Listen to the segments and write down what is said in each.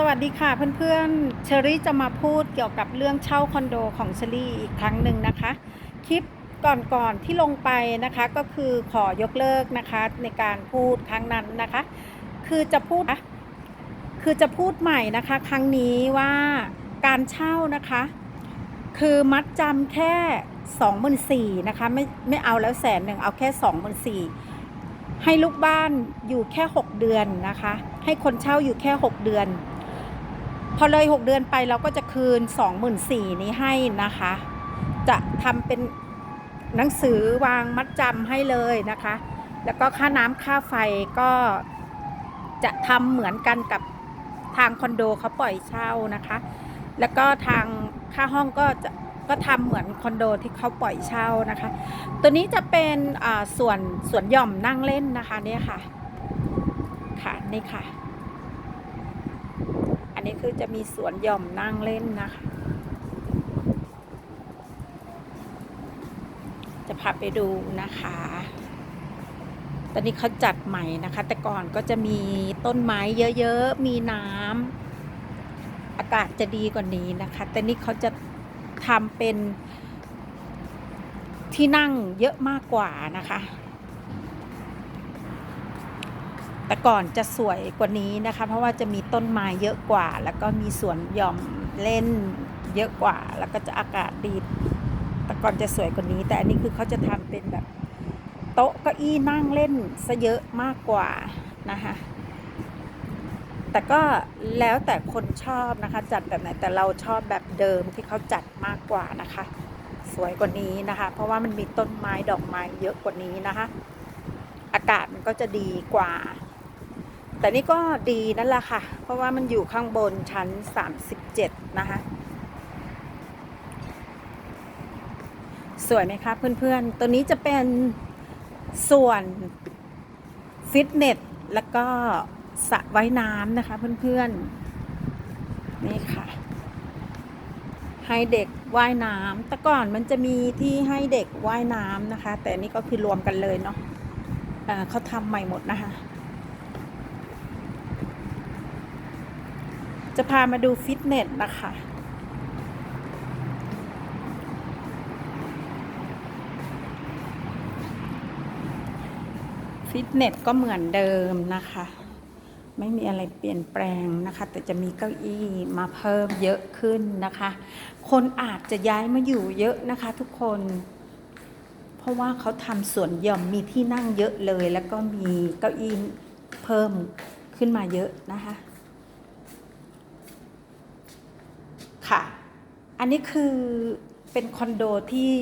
สวัสดีค่ะเพื่อนๆเชอรี่จะมาพูดเกี่ยวกับเรื่องเช่าคอนโดของเชอรี่อีกครั้งหนึ่งนะคะ คลิปก่อนๆที่ลงไปนะคะก็คือขอยกเลิกนะคะในการพูดครั้งนั้นนะคะ คือจะพูดคือจะพูดใหม่นะคะ ครั้งนี้ว่าการเช่านะคะ คือมัดจำแค่สองหมื่นสี่นะคะไม่ไม่เอาแล้วแสนหนึ่งเอาแค่สองหมื่นสี่ให้ลูกบ้านอยู่แค่ 6 เดือนนะคะ ให้คนเช่าอยู่แค่ 6 เดือน พอเลย 6 เดือนไปเราก็จะคืน 24,000นี้ให้นะคะ จะทำเป็นหนังสือวางมัดจำให้เลยนะคะ แล้วก็ค่าน้ำค่าไฟก็จะทำเหมือนกันกับทางคอนโดเขาปล่อยเช่านะคะ แล้วก็ทางค่าห้องก็จะก็ทำเหมือนคอนโดที่เขาปล่อยเช่านะคะ ตัวนี้จะเป็นอ่าส่วนส่วนหย่อมนั่งเล่นนะคะเนี่ยค่ะ ค่ะนี่ค่ะ อันนี้คือจะมีสวนหย่อมนั่งเล่นนะคะ จะพาไปดูนะคะ ตอนนี้เขาจัดใหม่นะคะ แต่ก่อนก็จะมีต้นไม้เยอะๆ มีน้ำอากาศจะดีกว่านี้นะคะ แต่นี่เขาจะทำเป็นที่นั่งเยอะมากกว่านะคะ แต่ก่อนจะสวยกว่านี้นะคะ เพราะว่าจะมีต้นไม้เยอะกว่า แล้วก็มีสวนหย่อมเล่นเยอะกว่า แล้วก็จะอากาศดี แต่ก่อนจะสวยกว่านี้ แต่อันนี้คือเขาจะทำเป็นแบบโต๊ะเก้าอี้นั่งเล่นซะเยอะมากกว่านะคะแต่ก็แล้วแต่คนชอบนะคะ จัดแบบไหนแต่เราชอบแบบเดิมที่เขาจัดมากกว่านะคะ สวยกว่านี้นะคะ เพราะว่ามันมีต้นไม้ดอกไม้เยอะกว่านี้นะคะ อากาศมันก็จะดีกว่า แต่นี่ก็ดีนั่นแหละค่ะ เพราะว่ามันอยู่ข้างบนชั้น 37 นะคะ สวยไหมคะเพื่อนๆ ตัวนี้จะเป็นส่วนฟิตเนสแล้วก็สระว่ายน้ำนะคะเพื่อนๆ นี่ค่ะ ให้เด็กว่ายน้ำแต่ก่อนมันจะมีที่ให้เด็กว่ายน้ำนะคะ แต่นี่ก็คือรวมกันเลยเนาะะเขาทำใหม่หมดนะคะ จะพามาดูฟิตเนสนะคะ ฟิตเนสก็เหมือนเดิมนะคะ ไม่มีอะไรเปลี่ยนแปลงนะคะ แต่จะมีเก้าอี้มาเพิ่มเยอะขึ้นนะคะ คนอาจจะย้ายมาอยู่เยอะนะคะทุกคน เพราะว่าเขาทำสวนหย่อมมีที่นั่งเยอะเลย แล้วก็มีเก้าอี้เพิ่มขึ้นมาเยอะนะคะ ค่ะ อันนี้คือเป็นคอนโดที่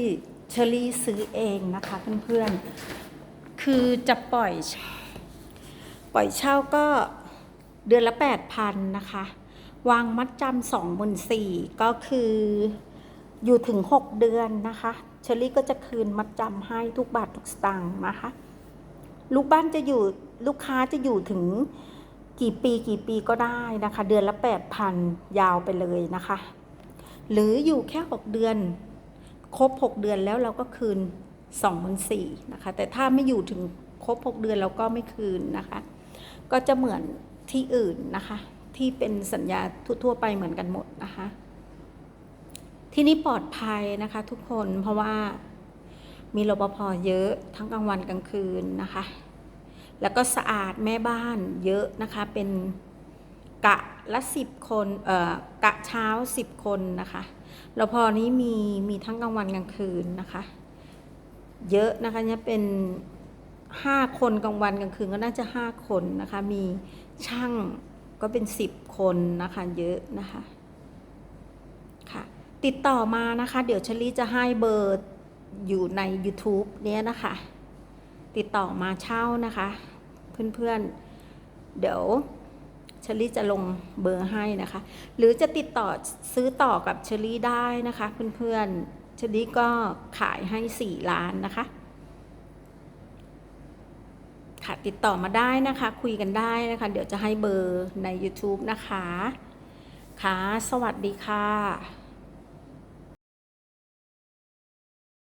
เชอรี่ซื้อเองนะคะเพื่อนๆ คือจะปล่อย ปล่อยเช่าก็เดือนละแปดพันนะคะ วางมัดจำสองหมื่นสี่ก็คืออยู่ถึงหกเดือนนะคะเชอรี่ก็จะคืนมัดจำให้ทุกบาททุกสตางค์นะคะ ลูกบ้านจะอยู่ลูกค้าจะอยู่ถึง กี่ปีกี่ปีก็ได้นะคะ เดือนละแปดพันยาวไปเลยนะคะ หรืออยู่แค่หกเดือน ครบหกเดือนแล้วเราก็คืนสองพันสี่นะคะ แต่ถ้าไม่อยู่ถึงครบหกเดือนเราก็ไม่คืนนะคะ ก็จะเหมือนที่อื่นนะคะ ที่เป็นสัญญาทั่วไปเหมือนกันหมดนะคะ ที่นี่ปลอดภัยนะคะทุกคนเพราะว่ามีรปภเยอะทั้งกลางวันกลางคืนนะคะ แล้วก็สะอาดแม่บ้านเยอะนะคะ เป็นกะละสิบคนเอ่อกะเช้าสิบคนนะคะรปภนี้มีมีทั้งกลางวันกลางคืนนะคะ เยอะนะคะเนี่ยเป็นห้าคนกลางวันกลางคืนก็น่าจะห้าคนนะคะ มีช่างก็เป็นสิบคนนะคะ เยอะนะคะค่ะ ติดต่อมานะคะ เดี๋ยวชลี่จะให้เบอร์อยู่ใน YouTube เนี้ยนะคะ ติดต่อมาเช่านะคะ เพื่อนๆ เดี๋ยวเชลี่จะลงเบอร์ให้นะคะ หรือจะติดต่อซื้อต่อกับเชลี่ได้นะคะเพื่อนๆเชลี่ก็ขายให้ 4 ล้านนะคะค่ะติดต่อมาได้นะคะ คุยกันได้นะคะ เดี๋ยวจะให้เบอร์ใน YouTube นะคะ ค่ะ สวัสดีค่ะ